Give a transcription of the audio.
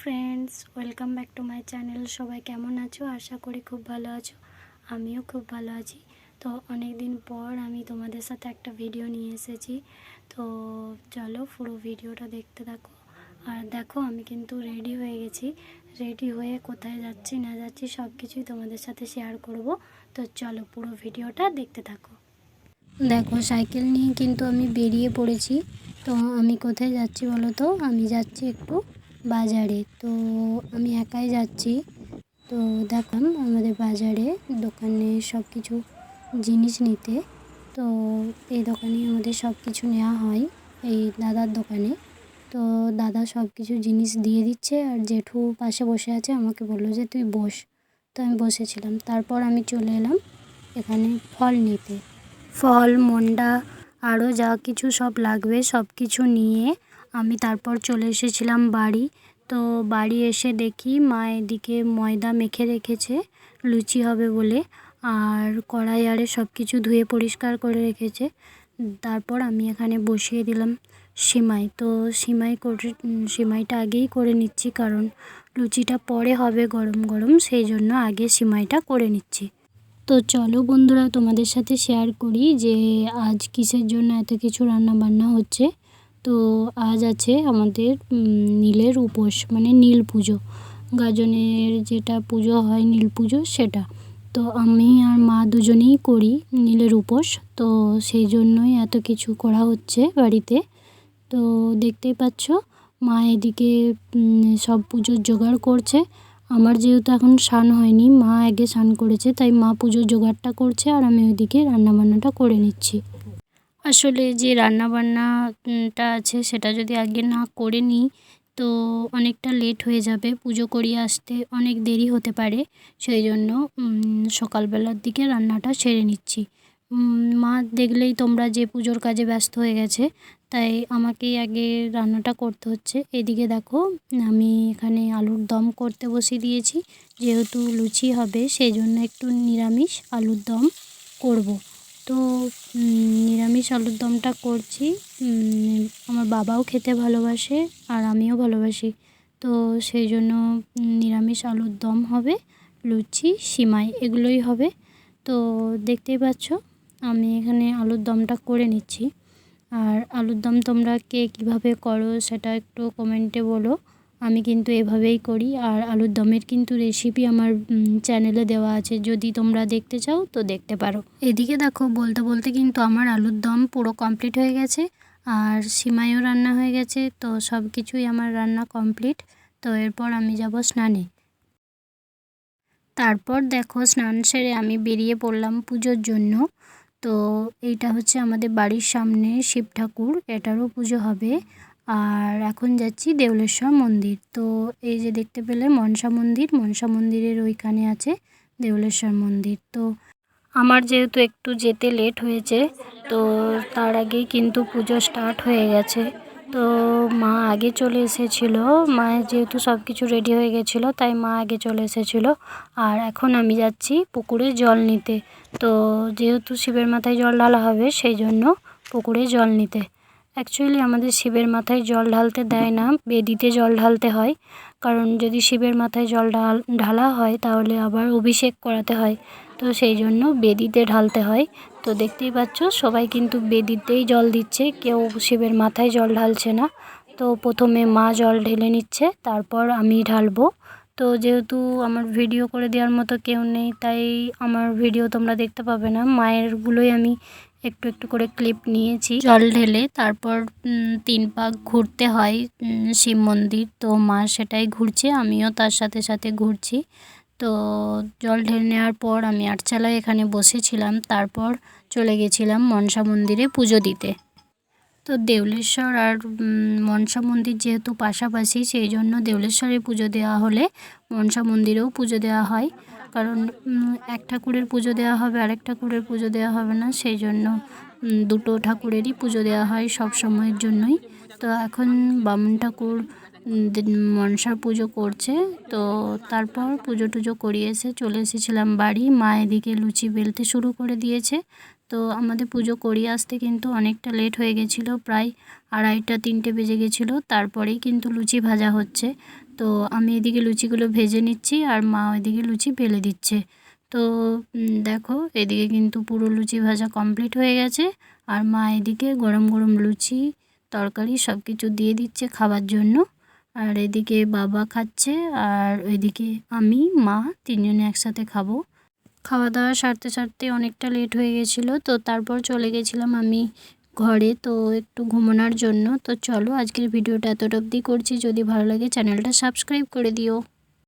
Friends welcome back to my channel সবাই কেমন আছো? আশা করি খুব ভালো আছো। আমিও খুব ভালো আছি। তো অনেক দিন পর আমি তোমাদের সাথে একটা ভিডিও নিয়ে এসেছি। তো চলো পুরো ভিডিওটা দেখতে থাকো। আর দেখো, আমি কিন্তু রেডি হয়ে গেছি। রেডি হয়ে কোথায় যাচ্ছি, না যাচ্ছি সব কিছুই তোমাদের সাথে শেয়ার করব। তো চলো পুরো ভিডিওটা দেখতে থাকো। দেখো সাইকেল নিয়ে কিন্তু আমি বেরিয়ে পড়েছি। তো আমি কোথায় যাচ্ছি বলো তো? আমি যাচ্ছি একটু বাজারে। তো আমি একাই যাচ্ছি। তো দেখলাম আমাদের বাজারে দোকানে সব কিছু জিনিস নিতে। তো এই দোকানে আমাদের সব কিছু নেওয়া হয়, এই দাদার দোকানে। তো দাদা সব কিছু জিনিস দিয়ে দিচ্ছে আর জেঠু পাশে বসে আছে, আমাকে বলল যে, তুই বস। তো আমি বসেছিলাম। তারপর আমি চলে এলাম এখানে ফল নিতে। ফল, মন্ডা আরও যা কিছু সব লাগবে সব কিছু নিয়ে আমি তারপর চলে এসেছিলাম বাড়ি। তো বাড়ি এসে দেখি মা এদিকে ময়দা মেখে রেখেছে, লুচি হবে বলে, আর কড়াই আরে সব কিছু ধুয়ে পরিষ্কার করে রেখেছে। তারপর আমি এখানে বসিয়ে দিলাম সিমাই। তো সিমাই করে, সিমাইটা আগেই করে নিচ্ছি কারণ লুচিটা পরে হবে গরম গরম, সেই জন্য আগে সিমাইটা করে নিচ্ছি। তো চলো বন্ধুরা তোমাদের সাথে শেয়ার করি যে আজ কিসের জন্য এত কিছু রান্না বান্না হচ্ছে। তো আজ আছে আমাদের নীলের উপোস মানে নীল পুজো। গাজনের যেটা পুজো হয় নীল পুজো, সেটা। তো আমি আর মা দুজনেই করি নীলের উপোস। তো সেই জন্যই এত কিছু করা হচ্ছে বাড়িতে। তো দেখতেই পাচ্ছ, মা এদিকে সব পুজোর জোগাড় করছে। আমার যেহেতু এখন স্নান হয়নি, মা আগে স্নান করেছে, তাই মা পুজোর জোগাড়টা করছে আর আমি ওইদিকে রান্নাবান্নাটা করে নিচ্ছি। আসলে যে রান্নাবান্নাটা আছে সেটা যদি আগে না করে নিই, তো অনেকটা লেট হয়ে যাবে। পুজো করিয়ে আসতে অনেক দেরি হতে পারে। সেই জন্য সকালবেলার দিকে রান্নাটা সেরে নিচ্ছি। মা দেখলেই তোমরা যে পুজোর কাজে ব্যস্ত হয়ে গেছে, তাই আমাকেই আগে রান্নাটা করতে হচ্ছে। এদিকে দেখো, আমি এখানে আলুর দম করতে বসিয়ে দিয়েছি। যেহেতু লুচি হবে, সেই জন্য একটু নিরামিষ আলুর দম করব। তো নিরামিষ আলুর দমটা করছি। আমার বাবাও খেতে ভালোবাসে আর আমিও ভালোবাসি। তো সেই জন্য নিরামিষ আলুর দম হবে, লুচি, সিমাই এগুলোই হবে। তো দেখতেই পাচ্ছ, আমি এখানে আলুর দমটা করে নিচ্ছি। আর আলুর দম তোমরা কে কীভাবে করো সেটা একটু কমেন্টে বলো। আমি কিন্তু এভাবেই করি। আর আলুর দমের কিন্তু রেসিপি আমার চ্যানেলে দেওয়া আছে। যদি তোমরা দেখতে চাও, তো দেখতে পারো। এদিকে দেখো, বলতে বলতে কিন্তু আমার আলুর দম পুরো কমপ্লিট হয়ে গেছে। আর সিমাইও রান্না হয়ে গেছে। তো সব কিছুই আমার রান্না কমপ্লিট তো এরপর আমি যাব স্নানে। তারপর দেখো, স্নান সেরে আমি বেরিয়ে পড়লাম পুজোর জন্য। তো এইটা হচ্ছে আমাদের বাড়ির সামনে শিব ঠাকুর। এটারও পুজো হবে। আর এখন যাচ্ছি দেউলেশ্বর মন্দির। তো এই যে দেখতে পেলে মনসা মন্দির, মনসা মন্দিরের ওইখানে আছে দেউলেশ্বর মন্দির। তো আমার যেহেতু একটু যেতে লেট হয়েছে, তো তার আগেই কিন্তু পুজো স্টার্ট হয়ে গেছে। তো মা আগে চলে এসেছিল, মায়ের যেহেতু সব কিছু রেডি হয়ে গেছিল, তাই মা আগে চলে এসেছিল। আর এখন আমি যাচ্ছি পুকুরে জল নিতে। তো যেহেতু শিবের মাথায় জল ঢালা হবে, সেই জন্য পুকুরে জল নিতে। অ্যাকচুয়ালি আমাদের শিবের মাথায় জল ঢালতে দেয় না। বেদিতে জল ঢালতে হয়। কারণ যদি শিবের মাথায় জল ঢাল, ঢালা হয়, তাহলে আবার অভিষেক করাতে হয়। তো সেই জন্য বেদিতে ঢালতে হয়। তো দেখতেই পাচ্ছ, সবাই কিন্তু বেদিতেই জল দিচ্ছে। কেউ শিবের মাথায় জল ঢালছে না। তো প্রথমে মা জল ঢেলে নিচ্ছে, তারপর আমি ঢালবো। তো যেহেতু আমার ভিডিও করে দেওয়ার মতো কেউ নেই, তাই আমার ভিডিও তোমরা দেখতে পাবে না। মায়েরগুলোই আমি একটু একটু করে ক্লিপ নিয়েছি। জল ঢেলে তারপর তিন পাক ঘুরতে হয় শিব মন্দির। তো মা সেটাই ঘুরছে, আমিও তার সাথে সাথে ঘুরছি। তো জল ঢেলে নেওয়ার পর আমি আটচালায় এখানে বসেছিলাম। তারপর চলে গেছিলাম মনসা মন্দিরে পুজো দিতে। তো দেউলেশ্বর আর মনসা মন্দির যেহেতু পাশাপাশি, সেই জন্য দেউলেশ্বরে পুজো দেওয়া হলে মনসা মন্দিরেও পুজো দেওয়া হয়। কারণ এক ঠাকুরের পুজো দেওয়া হবে, আরেক ঠাকুরের পুজো দেওয়া হবে না, সেই জন্য দুটো ঠাকুরেরই পুজো দেওয়া হয় সব সময়ের জন্যই। তো এখন বামুন ঠাকুর মনসার পুজো করছে, তো তারপর পুজো টুজো করিয়ে এসে চলে এসেছিলাম বাড়ি, মা এদিকে লুচি বেলতে শুরু করে দিয়েছে। তো আমাদের পুজো করিয়ে আসতে কিন্তু অনেকটা লেট হয়ে গেছিল, প্রায় আড়াইটা, তিনটে বেজে গেছিল, তারপরেই কিন্তু লুচি ভাজা হচ্ছে। তো আমি এদিকে লুচিগুলো ভেজে নিচ্ছি আর মা ওইদিকে লুচি বেলে দিচ্ছে। তো দেখো, এদিকে কিন্তু পুরো লুচি ভাজা কমপ্লিট হয়ে গেছে আর মা এদিকে গরম গরম লুচি, তরকারি সব কিছু দিয়ে দিচ্ছে খাবার জন্য। আর এদিকে বাবা খাচ্ছে আর ওইদিকে আমি, মা তিনজনে একসাথে খাব। খাওয়া দাওয়া সারতে সারতে অনেকটা লেট হয়ে গেছিল, তো তারপর চলে গেছিলাম আমি ঘরে তো একটু ঘুমানোর জন্য, তো চলো আজকের ভিডিওটা এতটা অবধি করছি। যদি ভালো লাগে চ্যানেলটা সাবস্ক্রাইব করে দিও।